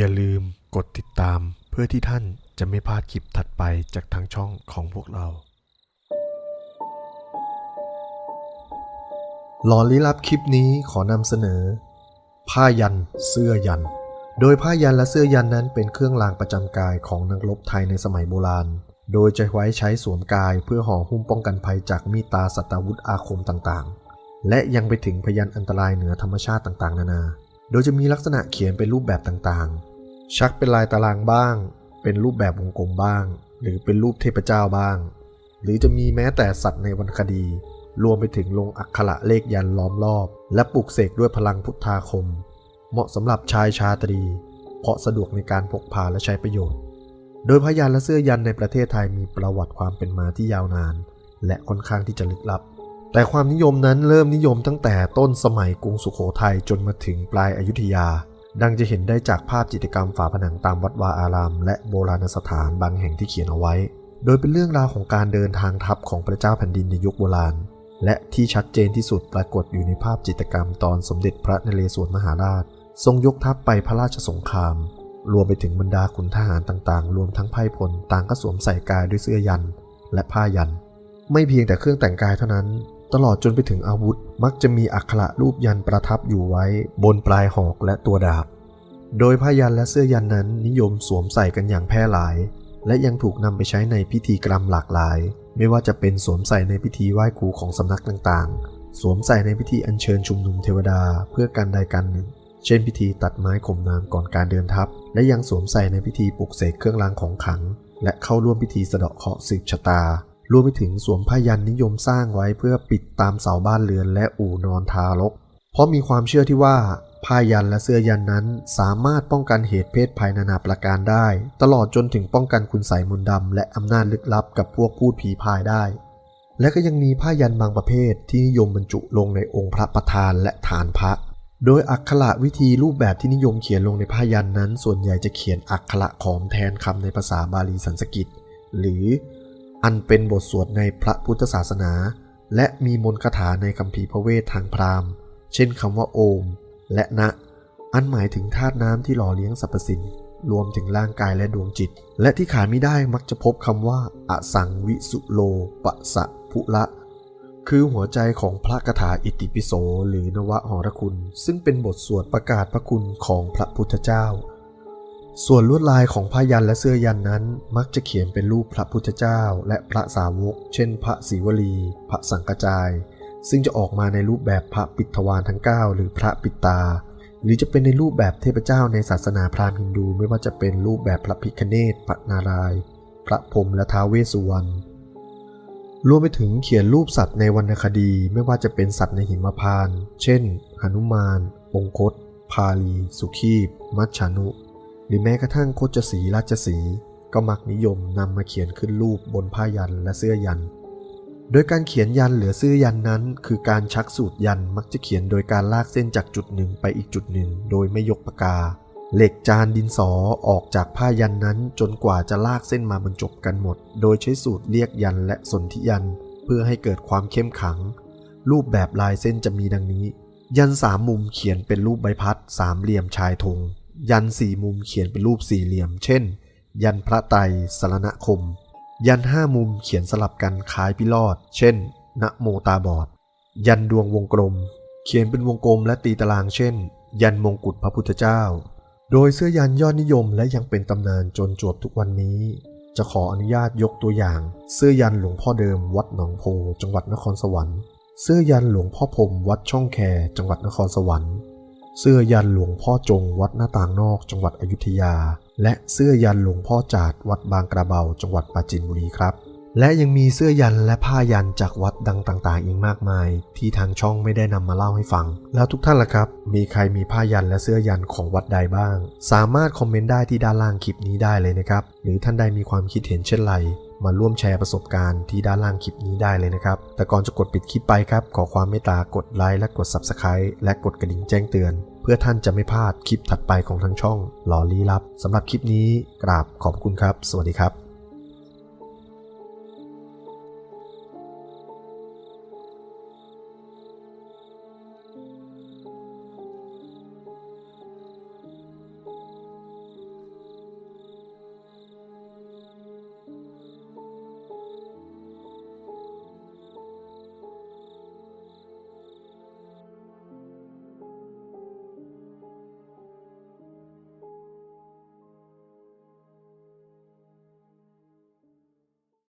อย่าลืมกดติดตาม เพื่อที่ท่านจะไม่พลาดคลิปถัดไปจากทางช่องของพวกเราหลอนลี้ลับคลิปนี้ขอนำเสนอ ผ้ายันเสื้อยัน โดยผ้ายันและเสื้อยันนั้นเป็นเครื่องรางประจำกายของนักรบไทยในสมัยโบราณ โดยจะไว้ใช้สวมกายเพื่อห่อหุ้มป้องกันภัยจากมีตาสัตวุธอาคมต่างๆ และยังไปถึงพยันอันตรายเหนือธรรมชาติต่างๆ นานา โดยจะมีลักษณะเขียนเป็นรูปแบบต่างๆ ชักเป็นลายตารางบ้าง เป็นรูปแบบวงกลมบ้าง หรือเป็นรูปเทพเจ้าบ้าง หรือจะมีแม้แต่สัตว์ในวรรณคดี รวมไปถึงลงอักขระเลขยันล้อมรอบ และปลุกเสกด้วยพลังพุทธาคม เหมาะสำหรับชายชาตรี เพราะสะดวกในการพกพาและใช้ประโยชน์ โดยพยันและเสื้อยันในประเทศไทยมีประวัติความเป็นมาที่ยาวนาน และค่อนข้างที่จะลึกลับแต่ความนิยมนั้นเริ่มนิยมตั้งแต่ต้นสมัยกรุงสุขโขทัยจนมาถึงปลายอายุทยา ดังจะเห็นได้จากภาพจิตรกรรมฝาผนังตามวัดวาอาราม และโบราณสถานบางแห่งที่เขียนเอาไว้ โดยเป็นเรื่องราวของการเดินทางทัพของพระเจ้าแผ่นดินในยุคโบราณ และที่ชัดเจนที่สุดปรากฏอยู่ในภาพจิตรกรรมตอนสมเด็จพระนเรศวรมหาราช ทรงยกทัพไปพระราชสงคราม รวมไปถึงบรรดาขุนทหารต่างๆ รวมทั้งไพ่พลต่างก็สวมใส่กายด้วยเสื้อยัน และผ้ายัน ไม่เพียงแต่เครื่องแต่งกายเท่านั้น ตลอดจนไปถึงอาวุธมักจะมีอักขระรูปยันประทับอยู่ไว้ บนปลายหอกและตัวดาบ โดยผ้ายันและเสื้อยันนั้นนิยมสวมใส่กันอย่างแพร่หลาย และยังถูกนำไปใช้ในพิธีกรรมหลากหลาย ไม่ว่าจะเป็นสวมใส่ในพิธีไหว้ครูของสำนักต่างๆ สวมใส่ในพิธีอัญเชิญชุมนุมเทวดาเพื่อการใดการหนึ่ง เช่นพิธีตัดไม้ข่มน้ำก่อนการเดินทัพ และยังสวมใส่ในพิธีปลุกเสกเครื่องรางของขลัง และเข้าร่วมพิธีสะเดาะเคราะห์สืบชะตา รวมไปถึงสวมผ้ายันนิยมสร้างไว้เพื่อปิดตามเสาบ้านเรือนและอู่นอนทารก เพราะมีความเชื่อที่ว่าผ้ายันและเสื้อยันนั้นสามารถป้องกันเหตุเพศภัยนานาประการได้ ตลอดจนถึงป้องกันคุณไสยมนต์ดำและอำนาจลึกลับกับพวกพูดผีพายได้ และก็ยังมีผ้ายันบางประเภทที่นิยมบรรจุลงในองค์พระประธานและฐานพระ โดยอักขระวิธีรูปแบบที่นิยมเขียนลงในผ้ายันนั้น ส่วนใหญ่จะเขียนอักขระขอมแทนคำในภาษาบาลีสันสกฤต หรือ อันเป็นบทสวดในพระพุทธศาสนา และมีมนต์คาถาในคัมภีร์พระเวททางพราหมณ์ เช่นคำว่าโอม และนะ อันหมายถึงธาตุน้ำที่หล่อเลี้ยงสรรพสิ่งรวมถึงร่างกายและดวงจิต และที่ขาดไม่ได้มักจะพบคำว่าอสังวิสุโลปะสะพุละคือหัวใจของพระคาถาอิติปิโสหรือนวะหรคุณ ซึ่งเป็นบทสวดประกาศพระคุณของพระพุทธเจ้า ส่วนลวดลายของผ้ายันและเสื้อยันนั้น มักจะเขียนเป็นรูปพระพุทธเจ้า และพระสาวก เช่น พระศิวลี พระสังกจาย ซึ่งจะออกมาในรูปแบบพระปิฎวานทั้ง 9 หรือพระปิดตา หรือจะเป็นในรูปแบบเทพเจ้าในศาสนาพราหมณ์ฮินดูไม่ว่าจะเป็นรูปแบบพระพิคเนตพระนารายณ์พระพรหมและท้าวเวสสุวรรณรวมไปถึงเขียนรูปสัตว์ในวรรณคดีไม่ว่าจะเป็นสัตว์ในหิมพานต์เช่นหนุมาน องคต พาลี สุขีบ มัจฉานุ หรือแม้กระทั่งโคจสีราชสีก็มักนิยมนำมาเขียนขึ้นรูปบนผ้ายันและเสื้อยัน โดยการเขียนยันหรือเสื้อยันนั้น คือการชักสูตรยันมักจะเขียนโดยการลากเส้นจากจุดหนึ่งไปอีกจุดหนึ่ง โดยไม่ยกปากกา เหล็กจานดินสอออกจากผ้ายันนั้นจนกว่าจะลากเส้นมาบรรจบกันหมด โดยใช้สูตรเรียกยันและสนธิยัน เพื่อให้เกิดความเข้มขัง รูปแบบลายเส้นจะมีดังนี้ ยันสามมุมเขียนเป็นรูปใบพัดสามเหลี่ยมชายธง ยันสี่มุมเขียนเป็นรูปสี่เหลี่ยม เช่น ยันพระไตรสรณคม ยันห้ามุมเขียนสลับกันคล้ายพิรอด เช่น นะโมตาบอด ยันดวงวงกลม เขียนเป็นวงกลมและตีตารางเช่น ยันมงกุฎพระพุทธเจ้า โดยเสื้อยันยอดนิยมและยังเป็นตำนานจนจวบทุกวันนี้ จะขออนุญาตยกตัวอย่าง เสื้อยันหลวงพ่อเดิมวัดหนองโพ จังหวัดนครสวรรค์ เสื้อยันหลวงพ่อพรมวัดช่องแคจังหวัดนครสวรรค์ เสื้อยันหลวงพ่อจงวัดหน้าต่างนอกจังหวัดอยุธยา และเสื้อยันหลวงพ่อจาดวัดบางกระเบาจังหวัดปราจีนบุรีครับ และยังมีเสื้อยันและผ้ายันจากวัดดังต่างๆ อีกมากมาย ที่ทางช่องไม่ได้นำมาเล่าให้ฟัง แล้วทุกท่านล่ะครับ มีใครมีผ้ายันและเสื้อยันของวัดใดบ้าง สามารถคอมเมนต์ได้ที่ด้านล่างคลิปนี้ได้เลยนะครับ หรือท่านใดมีความคิดเห็นเช่นไร มาร่วมแชร์ประสบการณ์ที่ด้านล่างคลิปนี้ได้เลยนะครับ แต่ก่อนจะกดปิดคลิปไปครับ ขอความเมตตากดไลค์และกด Subscribe และกดกระดิ่งแจ้งเตือน เพื่อท่านจะไม่พลาดคลิปถัดไปของทางช่องหลอลี้ลับสำหรับคลิปนี้กราบขอบคุณครับ สวัสดีครับ